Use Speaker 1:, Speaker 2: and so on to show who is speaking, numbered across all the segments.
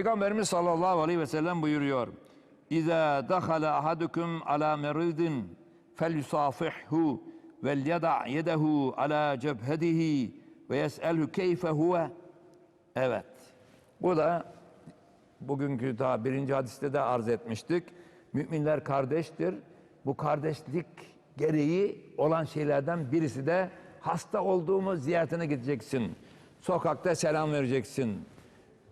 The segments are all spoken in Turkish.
Speaker 1: Peygamberimiz sallallahu aleyhi ve sellem buyuruyor. İza dakhala ahadukum ala meridin felyusafihhu vel yada' yedehu ala cebhedihi ve yes'elhu keyfe huve. Evet. Bu da bugünkü daha birinci hadiste de arz etmiştik. Müminler kardeştir. Bu kardeşlik gereği olan şeylerden birisi de hasta olduğumuz ziyaretine gideceksin. Sokakta selam vereceksin.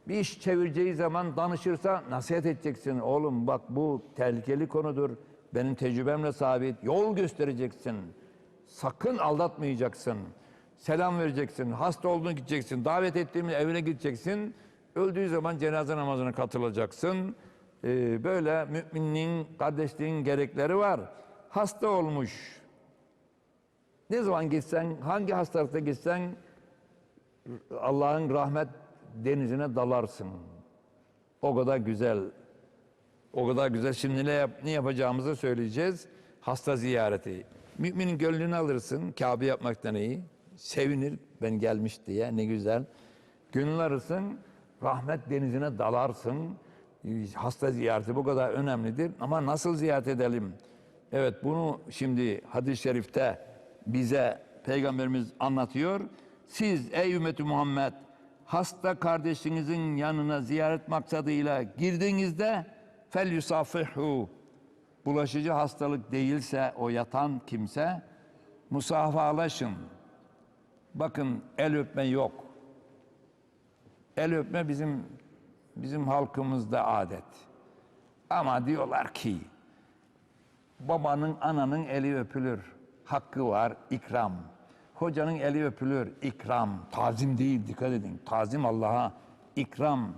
Speaker 1: Bir iş çevireceği zaman danışırsa nasihat edeceksin. Oğlum bak bu tehlikeli konudur. Benim tecrübemle sabit. Yol göstereceksin. Sakın aldatmayacaksın. Selam vereceksin. Hasta olduğunu gideceksin. Davet ettiğimiz evine gideceksin. Öldüğü zaman cenaze namazına katılacaksın. Ee, böyle müminin, kardeşliğin gerekleri var. Hasta olmuş. Ne zaman gitsen, hangi hastalıkta gitsen Allah'ın rahmet denizine dalarsın. O kadar güzel. O kadar güzel. Şimdi ne, yap, ne yapacağımızı söyleyeceğiz. Hasta ziyareti. Müminin gönlünü alırsın. Kabe yapmaktan iyi. Sevinir ben gelmiş diye ne güzel. Gönlünü alırsın. Rahmet denizine dalarsın. Hasta ziyareti bu kadar önemlidir. Ama nasıl ziyaret edelim? Evet bunu şimdi hadis-i şerifte bize Peygamberimiz anlatıyor. Siz ey ümmeti Muhammed hasta kardeşinizin yanına ziyaret maksadıyla girdiğinizde fel yusafihu bulaşıcı hastalık değilse o yatan kimse musafahalaşın. Bakın el öpme yok. El öpme bizim bizim halkımızda adet. Ama diyorlar ki babanın ananın eli öpülür. Hakkı var ikram. Hocanın eli öpülür. ikram. Tazim değil dikkat edin. Tazim Allah'a ikram.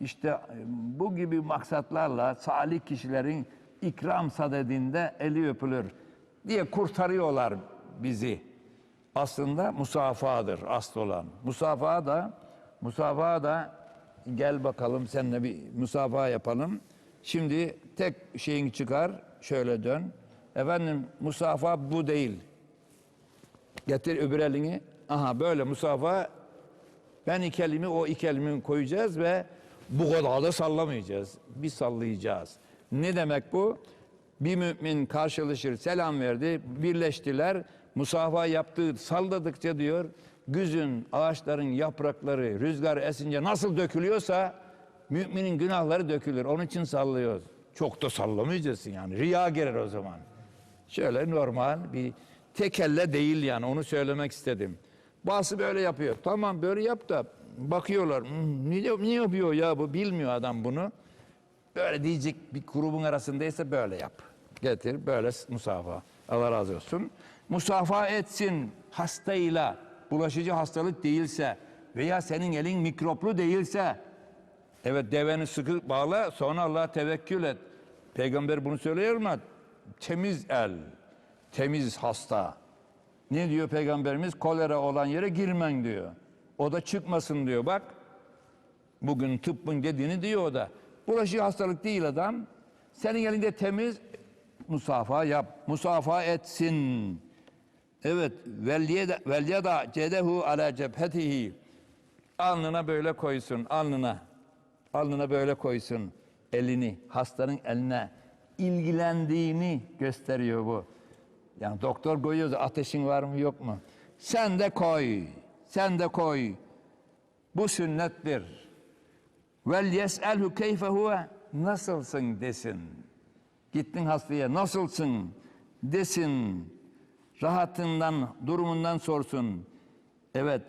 Speaker 1: İşte e, bu gibi maksatlarla salih kişilerin ikram sadedinde eli öpülür diye kurtarıyorlar bizi. Aslında musafahadır asıl olan. Musafaha da musafaha da gel bakalım seninle bir musafaha yapalım. Şimdi tek şeyin çıkar şöyle dön. Efendim musafaha bu değil. Getir öbür elini. Aha böyle musafa ben iki elimi o iki elimi koyacağız ve bu kadar da sallamayacağız. Bir sallayacağız. Ne demek bu? Bir mümin karşılaşır, selam verdi, birleştiler. Musafa yaptığı salladıkça diyor, güzün, ağaçların yaprakları rüzgar esince nasıl dökülüyorsa müminin günahları dökülür. Onun için sallıyoruz. Çok da sallamayacaksın yani. Riya girer o zaman. Şöyle normal bir tekelle değil yani onu söylemek istedim. Bazısı böyle yapıyor. Tamam böyle yap da bakıyorlar. "Hmm, niye, niye yapıyor ya bu bilmiyor adam bunu. Böyle diyecek bir grubun arasındaysa böyle yap. Getir böyle musafa. Allah razı olsun. Musafa etsin hastayla bulaşıcı hastalık değilse veya senin elin mikroplu değilse evet deveni sıkı bağla sonra Allah'a tevekkül et. Peygamber bunu söylüyor mu? Temiz el, temiz hasta. Ne diyor peygamberimiz? Kolera olan yere girmen diyor. O da çıkmasın diyor bak. Bugün tıbbın dediğini diyor o da. Bulaşıcı hastalık değil adam. Senin elinde temiz musafa yap. Musafa etsin. Evet. Velye da cedehu ala cephetihi. Alnına böyle koysun. Alnına. Alnına böyle koysun. Elini. Hastanın eline. ilgilendiğini gösteriyor bu. Yani doktor koyuyor ateşin var mı yok mu? Sen de koy. Sen de koy. Bu sünnettir. Vel yes'elhu keyfe huve nasılsın desin. Gittin hastaya nasılsın desin. Rahatından, durumundan sorsun. Evet,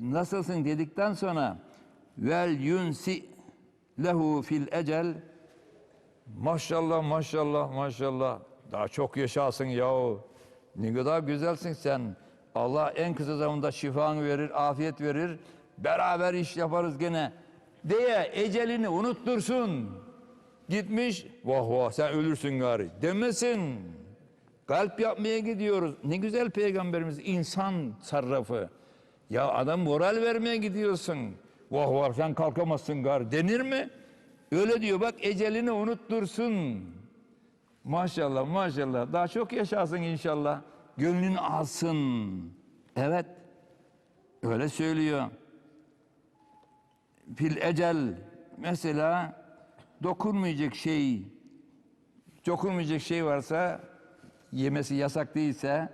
Speaker 1: nasılsın dedikten sonra vel yunsi lehu fil ecel maşallah maşallah maşallah daha çok yaşasın yahu. Ne kadar güzelsin sen. Allah en kısa zamanda şifanı verir, afiyet verir. Beraber iş yaparız gene diye ecelini unuttursun. Gitmiş, vah vah sen ölürsün gari demesin. Kalp yapmaya gidiyoruz. Ne güzel peygamberimiz insan sarrafı. Ya adam moral vermeye gidiyorsun. Vah vah sen kalkamazsın gari denir mi? Öyle diyor bak ecelini unuttursun. Maşallah maşallah daha çok yaşasın inşallah. Gönlün alsın. Evet öyle söylüyor fil ecel mesela dokunmayacak şey, dokunmayacak şey varsa, yemesi yasak değilse,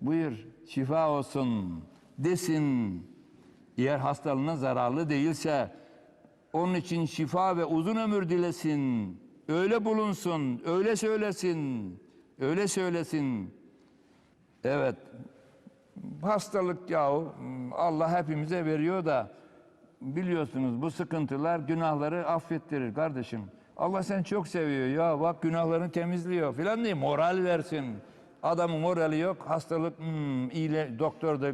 Speaker 1: buyur şifa olsun desin. Eğer hastalığına zararlı değilse, onun için şifa ve uzun ömür dilesin. Öyle bulunsun, öyle söylesin, öyle söylesin. Evet, hastalık yahu Allah hepimize veriyor da biliyorsunuz bu sıkıntılar günahları affettirir kardeşim. Allah seni çok seviyor ya bak günahlarını temizliyor filan diye moral versin. Adamın morali yok hastalık hmm, iyile, doktor da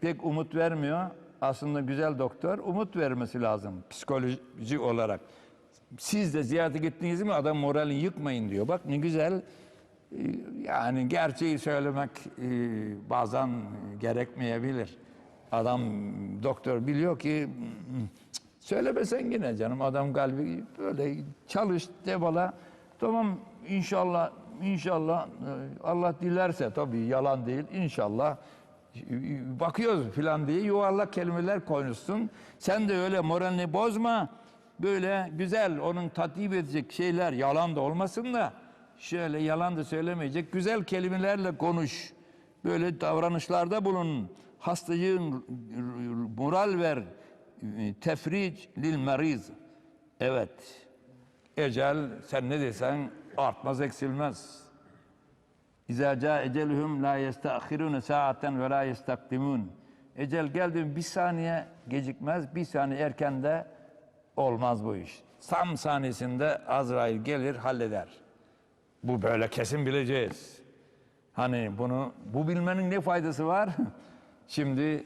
Speaker 1: pek umut vermiyor. Aslında güzel doktor umut vermesi lazım psikoloji olarak. Siz de ziyarete gittiniz mi adam moralini yıkmayın diyor. Bak ne güzel ee, yani gerçeği söylemek e, bazen gerekmeyebilir. Adam doktor biliyor ki "Hmm, söylemesen yine canım adam kalbi böyle çalış devala tamam inşallah inşallah e, Allah dilerse tabii yalan değil inşallah e, bakıyoruz filan diye yuvarlak kelimeler konuşsun. Sen de öyle moralini bozma. Böyle güzel onun tatbik edecek şeyler yalan da olmasın da şöyle yalan da söylemeyecek güzel kelimelerle konuş. Böyle davranışlarda bulun. Hastayın moral ver. Tefric lil meriz. Evet. Ecel sen ne desen artmaz eksilmez. İza ca ecelhum la yestahirun saaten ve la yestakdimun. Ecel geldi bir saniye gecikmez, bir saniye erken de olmaz bu iş. Tam saniyesinde Azrail gelir halleder. Bu böyle kesin bileceğiz. Hani bunu bu bilmenin ne faydası var? Şimdi e,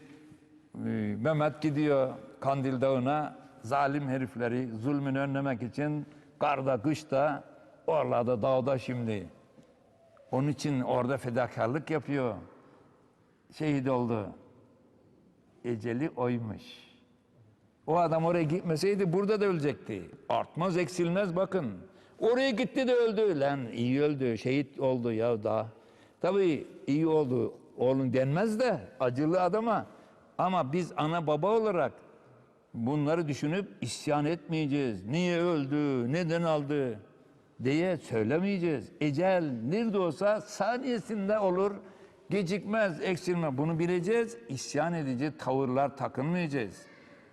Speaker 1: Mehmet gidiyor Kandil Dağı'na zalim herifleri zulmünü önlemek için karda kışta oralarda dağda şimdi. Onun için orada fedakarlık yapıyor. Şehit oldu. Eceli oymuş. O adam oraya gitmeseydi burada da ölecekti. Artmaz eksilmez bakın. Oraya gitti de öldü. Lan iyi öldü, şehit oldu ya da. Tabii iyi oldu oğlun denmez de acılı adama. Ama biz ana baba olarak bunları düşünüp isyan etmeyeceğiz. Niye öldü, neden aldı diye söylemeyeceğiz. Ecel nerede olsa saniyesinde olur. Gecikmez, eksilme. Bunu bileceğiz. İsyan edeceğiz. Tavırlar takınmayacağız.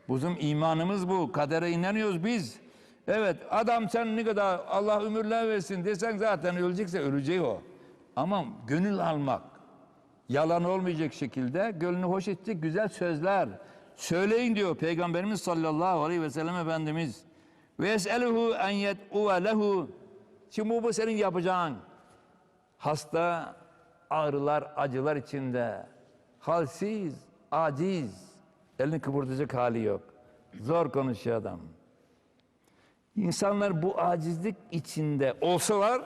Speaker 1: Bizim imanımız bu. Kadere inanıyoruz biz. Evet adam sen ne kadar Allah ömürler versin desen zaten ölecekse ölecek o. Ama gönül almak, yalan olmayacak şekilde gönlünü hoş edecek güzel sözler söyleyin diyor Peygamberimiz sallallahu aleyhi ve sellem Efendimiz. Ve es'eluhu en yed'uve lehu. Şimdi bu, bu senin yapacağın. Hasta, ağrılar, acılar içinde. Halsiz, aciz. Elini kıpırdatacak hali yok. Zor konuşuyor adam. İnsanlar bu acizlik içinde olsalar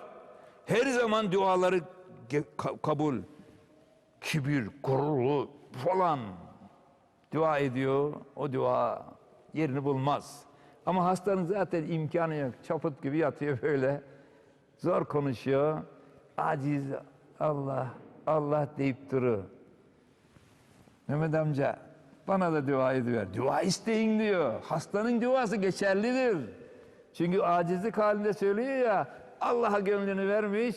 Speaker 1: her zaman duaları kabul. Kibir, gururlu falan dua ediyor. O dua yerini bulmaz. Ama hastanın zaten imkanı yok. Çaput gibi yatıyor böyle. Zor konuşuyor. Aciz Allah, Allah deyip durur. Mehmet amca bana da dua ediver. Dua isteyin diyor. Hastanın duası geçerlidir. Çünkü acizlik halinde söylüyor ya Allah'a gönlünü vermiş,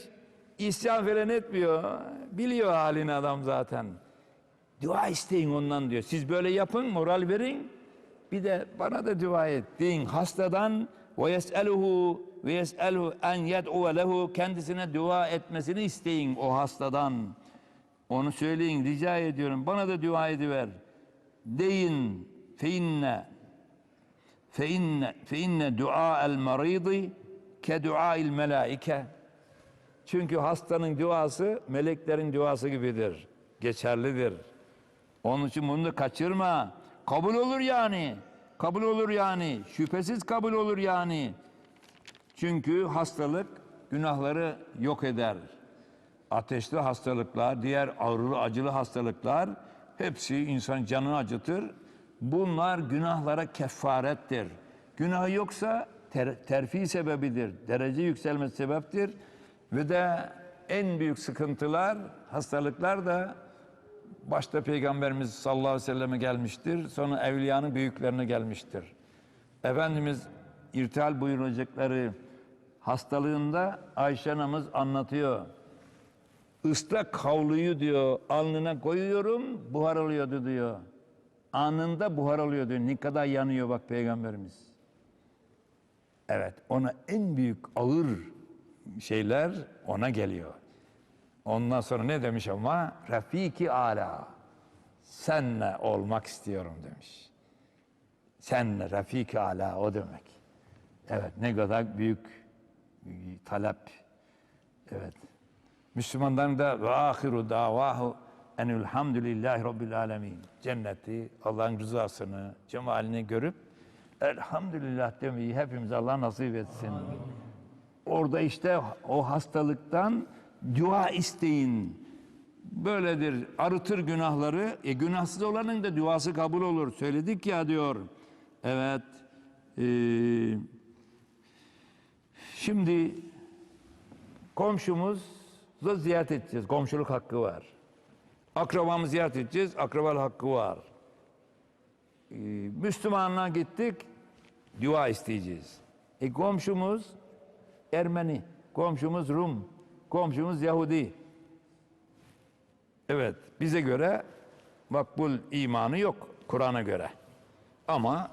Speaker 1: isyan falan etmiyor. Biliyor halini adam zaten. Dua isteyin ondan diyor. Siz böyle yapın, moral verin. Bir de bana da dua et. Deyin hastadan ve yes'eluhu ve yes'eluhu en yed'u lehu kendisine dua etmesini isteyin o hastadan. Onu söyleyin, rica ediyorum. Bana da dua ediver. Deyin fe inne fe inne fe inne dua'el maridi ke dua'il melaike. Çünkü hastanın duası meleklerin duası gibidir. Geçerlidir. Onun için bunu kaçırma. Kabul olur yani. Kabul olur yani. Şüphesiz kabul olur yani. Çünkü hastalık günahları yok eder. Ateşli hastalıklar, diğer ağrılı acılı hastalıklar hepsi insan canını acıtır. Bunlar günahlara kefarettir. Günahı yoksa ter- terfi sebebidir. Derece yükselmesi sebeptir. Ve de en büyük sıkıntılar, hastalıklar da başta Peygamberimiz sallallahu aleyhi ve selleme gelmiştir. Sonra evliyanın büyüklerine gelmiştir. Efendimiz irtihal buyuracakları hastalığında Ayşe anamız anlatıyor. Islak havluyu diyor alnına koyuyorum buhar oluyordu diyor. Anında buhar oluyor diyor. Ne kadar yanıyor bak peygamberimiz. Evet ona en büyük ağır şeyler ona geliyor. Ondan sonra ne demiş ama? Rafiki ala. Senle olmak istiyorum demiş. Senle Rafiki ala o demek. Evet ne kadar büyük talep. Evet. Müslümanların da ve ahiru davahu enilhamdülillahi rabbil alemin. Cenneti, Allah'ın rızasını, cemalini görüp elhamdülillah demeyi hepimiz Allah nasip etsin. Orada işte o hastalıktan dua isteyin. Böyledir. Arıtır günahları. E, günahsız olanın da duası kabul olur. Söyledik ya diyor. Evet. Ee, şimdi komşumuzu ziyaret edeceğiz. Komşuluk hakkı var. Akrabamızı ziyaret edeceğiz. Akrabalık hakkı var. Ee, Müslümanlığa gittik. Dua isteyeceğiz. E komşumuz Ermeni, komşumuz Rum, komşumuz Yahudi. Evet, bize göre makbul imanı yok Kur'an'a göre. Ama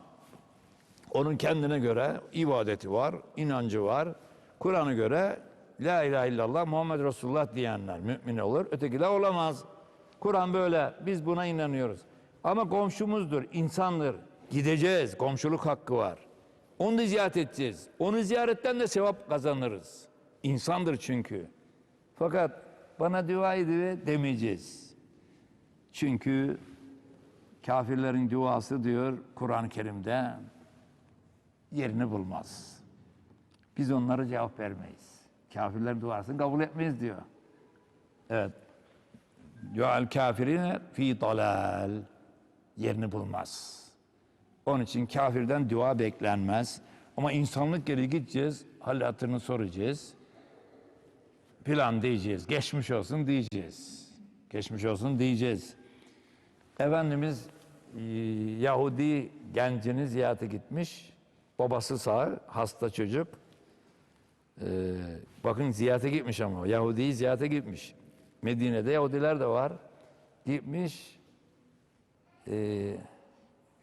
Speaker 1: onun kendine göre ibadeti var, inancı var. Kur'an'a göre La ilahe illallah Muhammed Resulullah diyenler mümin olur. Ötekiler olamaz. Kur'an böyle. Biz buna inanıyoruz. Ama komşumuzdur, insandır. Gideceğiz. Komşuluk hakkı var. Onu da ziyaret edeceğiz. Onu ziyaretten de sevap kazanırız. İnsandır çünkü. Fakat bana dua ediyor demeyeceğiz. Çünkü kafirlerin duası diyor Kur'an-ı Kerim'de yerini bulmaz. Biz onlara cevap vermeyiz. Kafirlerin duasını kabul etmeyiz diyor. Evet. Dual kafirine fi dalal yerini bulmaz. Onun için kafirden dua beklenmez. Ama insanlık geri gideceğiz, hal hatırını soracağız. Plan diyeceğiz, geçmiş olsun diyeceğiz. Geçmiş olsun diyeceğiz. Efendimiz e, Yahudi gencini ziyarete gitmiş. Babası sağ, hasta çocuk. Ee, bakın ziyarete gitmiş ama Yahudi'yi ziyarete gitmiş. Medine'de Yahudiler de var. Gitmiş. Ee,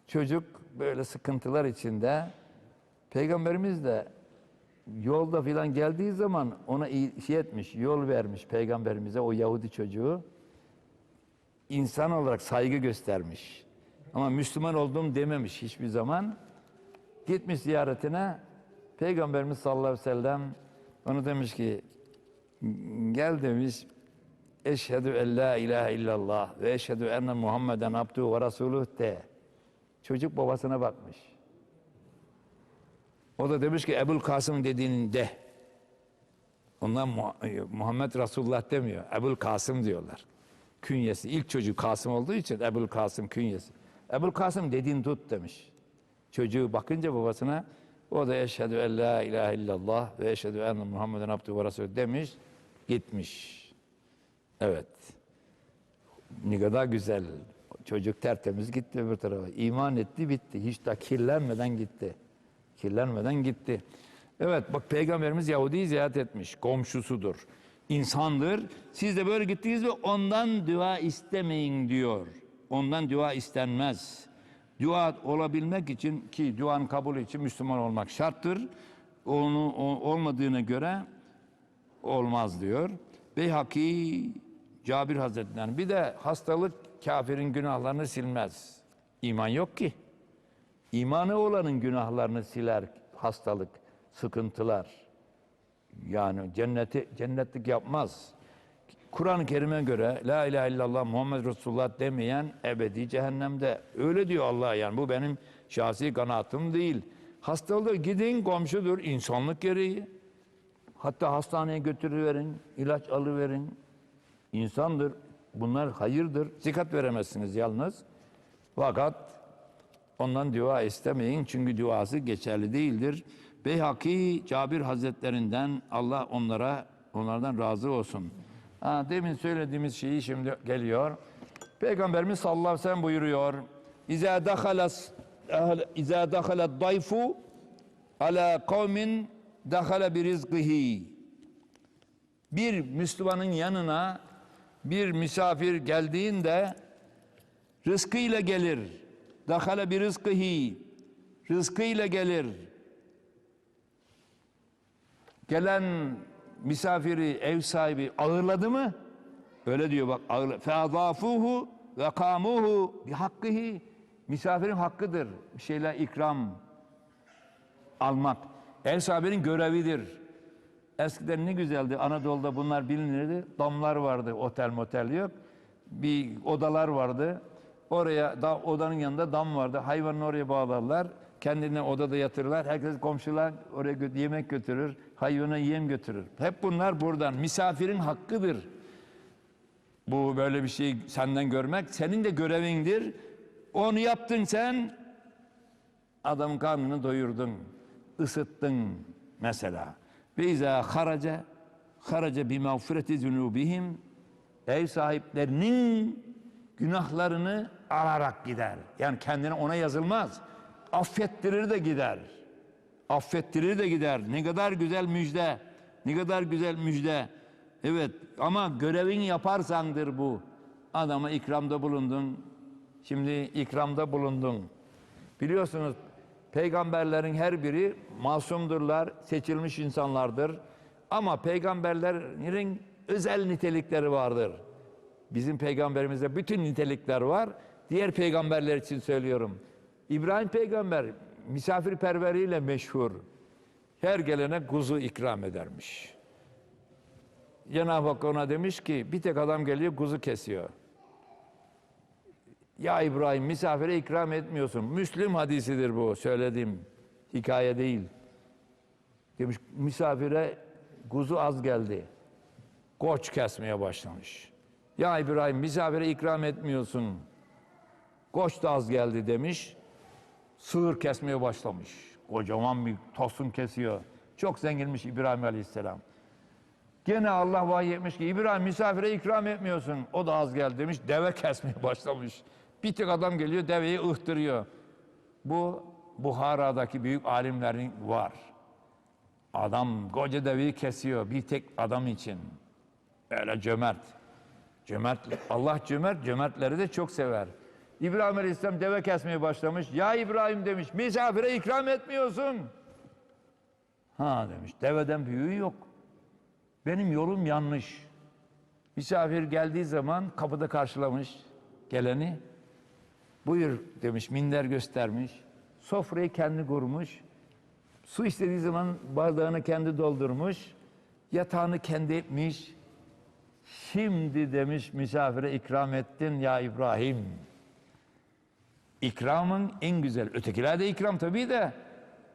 Speaker 1: çocuk böyle sıkıntılar içinde. Peygamberimiz de yolda filan geldiği zaman ona şey etmiş, yol vermiş peygamberimize o Yahudi çocuğu. İnsan olarak saygı göstermiş. Ama Müslüman oldum dememiş hiçbir zaman. Gitmiş ziyaretine Peygamberimiz sallallahu aleyhi ve sellem onu demiş ki gel demiş eşhedü en la ilahe illallah ve eşhedü enne Muhammeden abduhu ve resuluh de. Çocuk babasına bakmış. O da demiş ki Ebul Kasım dediğin de. Onlar Mu- Muhammed Resulullah demiyor. Ebul Kasım diyorlar. Künyesi. İlk çocuğu Kasım olduğu için Ebul Kasım künyesi. Ebul Kasım dediğin tut demiş. Çocuğu bakınca babasına o da eşhedü en la ilahe illallah ve eşhedü enne Muhammeden abduhu ve resulü demiş. Gitmiş. Evet. Ne kadar güzel. Çocuk tertemiz gitti öbür tarafa. İman etti bitti. Hiç de kirlenmeden gitti. Kirlenmeden gitti. Evet bak Peygamberimiz Yahudi'yi ziyaret etmiş. Komşusudur. İnsandır. Siz de böyle gittiniz ve ondan dua istemeyin diyor. Ondan dua istenmez. Dua olabilmek için ki duanın kabulü için Müslüman olmak şarttır. Onu o- olmadığına göre olmaz diyor. Beyhaki Cabir Hazretleri'nden bir de hastalık kafirin günahlarını silmez. İman yok ki. İmanı olanın günahlarını siler hastalık, sıkıntılar. Yani cenneti cennetlik yapmaz. Kur'an-ı Kerim'e göre la ilahe illallah Muhammed Resulullah demeyen ebedi cehennemde. Öyle diyor Allah yani bu benim şahsi kanaatim değil. Hastalığı gidin komşudur insanlık gereği. Hatta hastaneye götürüverin, ilaç alıverin. İnsandır. Bunlar hayırdır. Zikat veremezsiniz yalnız. Fakat ondan dua istemeyin çünkü duası geçerli değildir. Beyhaki Cabir Hazretlerinden Allah onlara onlardan razı olsun. Ha, demin söylediğimiz şeyi şimdi geliyor. Peygamberimiz sallallahu aleyhi ve sellem buyuruyor. İza dakhala İza dakhala dayfu ala kavmin dakhala bi rizqihi bir Müslümanın yanına bir misafir geldiğinde rızkıyla gelir. Dakhala bir rızkıhi. Rızkıyla gelir. Gelen misafiri ev sahibi ağırladı mı? Öyle diyor bak ağırla. Feadafuhu ve kamuhu bi hakkihi. Misafirin hakkıdır. Bir şeyler ikram almak. Ev sahibinin görevidir. Eskiden ne güzeldi. Anadolu'da bunlar bilinirdi. Damlar vardı. Otel motel yok. Bir odalar vardı. Oraya da, odanın yanında dam vardı. Hayvanını oraya bağlarlar. Kendine odada yatırırlar. Herkes komşular oraya gö- yemek götürür. Hayvana yem götürür. Hep bunlar buradan. Misafirin hakkıdır. Bu böyle bir şey senden görmek senin de görevindir. Onu yaptın sen adamın karnını doyurdun, ısıttın mesela. Ve izâ haraca, haraca bi mağfireti zunubihim ev sahiplerinin günahlarını alarak gider. Yani kendine ona yazılmaz. Affettirir de gider. Affettirir de gider. Ne kadar güzel müjde. Ne kadar güzel müjde. Evet ama görevini yaparsandır bu. Adama ikramda bulundun. Şimdi ikramda bulundun. Biliyorsunuz peygamberlerin her biri masumdurlar, seçilmiş insanlardır. Ama peygamberlerin özel nitelikleri vardır. Bizim peygamberimizde bütün nitelikler var. Diğer peygamberler için söylüyorum. İbrahim peygamber misafirperveriyle meşhur. Her gelene kuzu ikram edermiş. Cenab-ı Hak ona demiş ki bir tek adam geliyor kuzu kesiyor. Ya İbrahim misafire ikram etmiyorsun. Müslüm hadisidir bu söylediğim hikaye değil. Demiş misafire kuzu az geldi. Koç kesmeye başlamış. Ya İbrahim misafire ikram etmiyorsun. Koç da az geldi demiş. Sığır kesmeye başlamış. Kocaman bir tosun kesiyor. Çok zenginmiş İbrahim Aleyhisselam. Gene Allah vahiy etmiş ki İbrahim misafire ikram etmiyorsun. O da az geldi demiş. Deve kesmeye başlamış. Bir tek adam geliyor deveyi ıhtırıyor. Bu Buhara'daki büyük alimlerin var. Adam koca deveyi kesiyor bir tek adam için. Öyle cömert. Cömert. Allah cömert, cömertleri de çok sever. İbrahim Aleyhisselam deve kesmeye başlamış. Ya İbrahim demiş, misafire ikram etmiyorsun. Ha demiş, deveden büyüğü yok. Benim yolum yanlış. Misafir geldiği zaman kapıda karşılamış geleni. Buyur demiş, minder göstermiş. Sofrayı kendi kurmuş. Su istediği zaman bardağını kendi doldurmuş. Yatağını kendi etmiş. Şimdi demiş misafire ikram ettin ya İbrahim. İkramın en güzel. Ötekiler de ikram tabii de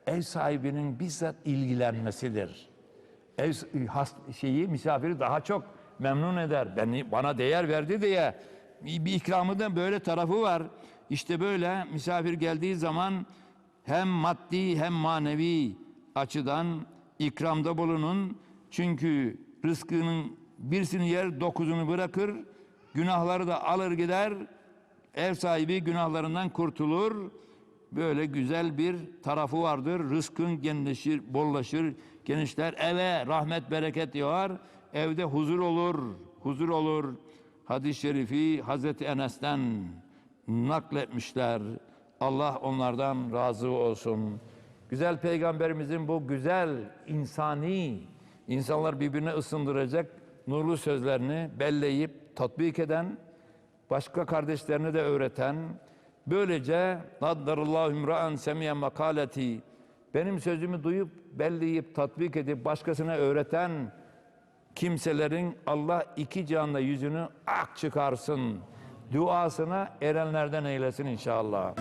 Speaker 1: ev sahibinin bizzat ilgilenmesidir. Ev has, şeyi misafiri daha çok memnun eder. Beni bana değer verdi diye bir ikramı da böyle tarafı var. İşte böyle misafir geldiği zaman hem maddi hem manevi açıdan ikramda bulunun. Çünkü rızkının birisini yer dokuzunu bırakır. Günahları da alır gider. Ev sahibi günahlarından kurtulur. Böyle güzel bir tarafı vardır. Rızkın genişler, bollaşır, genişler. Eve rahmet, bereket yağar. Evde huzur olur, huzur olur. Hadis-i şerifi Hazreti Enes'ten nakletmişler. Allah onlardan razı olsun. Güzel peygamberimizin bu güzel insani, insanlar birbirine ısındıracak nurlu sözlerini belleyip tatbik eden, başka kardeşlerine de öğreten, böylece naddarallahu imra'an semiye makaleti benim sözümü duyup belleyip tatbik edip başkasına öğreten kimselerin Allah iki canla yüzünü ak çıkarsın. Duasına erenlerden eylesin inşallah.